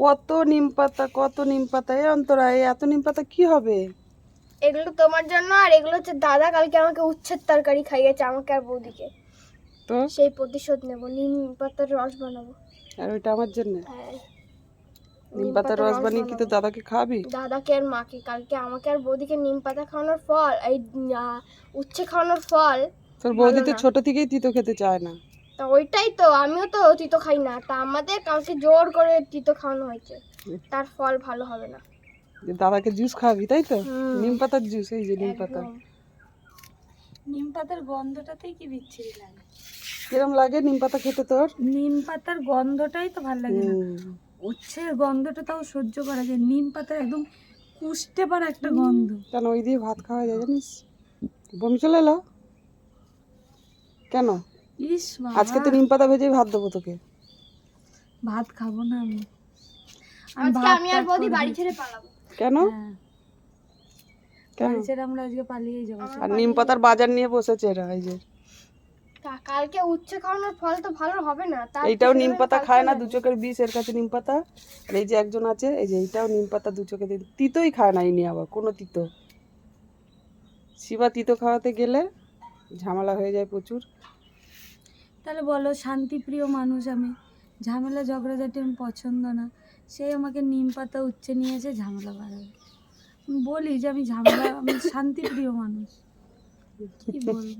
কত নিম পাতা কত নিম পাতা এ অন্তরা এই এত নিম পাতা কি হবে? এগুলো তোমার জন্য আর এগুলো হচ্ছে দাদা কালকে আমাকে উচ্ছের তরকারি খাইয়েছে আমাকে আর বৌদিকে। তো? সেই প্রতিশোধ নেব নিম পাতার রস বানাবো। আর ওইটা আমার জন্য? হ্যাঁ। নিম পাতার রস বানিয়ে কি তো দাদাকে খাবি দাদাকে আর মাকে কালকে আমাকে আর বৌদিকে নিম পাতা খাওয়ানোর ফল এই উচ্ছে খাওয়ানোর ফল। তোর বৌদি তো ছোট থেকেই তিতো খেতে চায় না। তা ওইটাই তো আমিও তো তিতো খাই না। তা আমাদের কালকে জোর করে তিতো খাওয়ানো হয়েছে। তার ফল ভালো হবে না। যে দাদাকে জুস খাবি তাই তো। নিম পাতার জুস এই যে নিম পাতা। নিম পাতার গন্ধটাতেই কি বিচ্ছিরি লাগে? কিরম লাগে নিম পাতা খেতে তোর? নিম পাতার গন্ধটাই তো ভালো লাগে না। উচ্ছের গন্ধটা তাও সহ্য করা যায়। নিম পাতার একদম কুষ্টে পারা একটা গন্ধ। কেন ওই দিয়ে ভাত খাওয়া যায় জানিস? বমি চলে এলো? কেন? ইস আজকে তো নিম পাতা ভেজেই ভাত দেবো তোকে। ভাত খাব না আমি। আমি আজকে আমি আর বৌদি বাড়ি ছেড়ে পালাবো। কেন? হ্যাঁ, বাড়ি ছেড়ে আমরা আজকে পালিয়ে যাব। আর নিম পাতার বাজার নিয়ে বসেছে এরা এই যে। কালকে উচ্ছে খাওয়ানোর ফল তো ভালো হবে না এইটাও নিম পাতা খায় না দু চোখের বিষ এর কাছে নিম পাতা। আর এই যে একজন আছে এই যে এইটাও নিম পাতা দু চোখে দিয়ে তিতোই খায় না ইনি আবার কোনো তিতো। শিবা তিতো খাওয়াতে গেলে ঝামেলা হয়ে যায় প্রচুর। তাহলে বলো, শান্তিপ্রিয় মানুষ আমি। ঝামেলা ঝগড়াঝাটি আমি পছন্দ না। সে আমাকে নিম পাতা উচ্ছে নিয়ে এসে ঝামেলা বাড়াবে বলি যে আমি ঝামেলা, আমি শান্তিপ্রিয় মানুষ। কি বলব?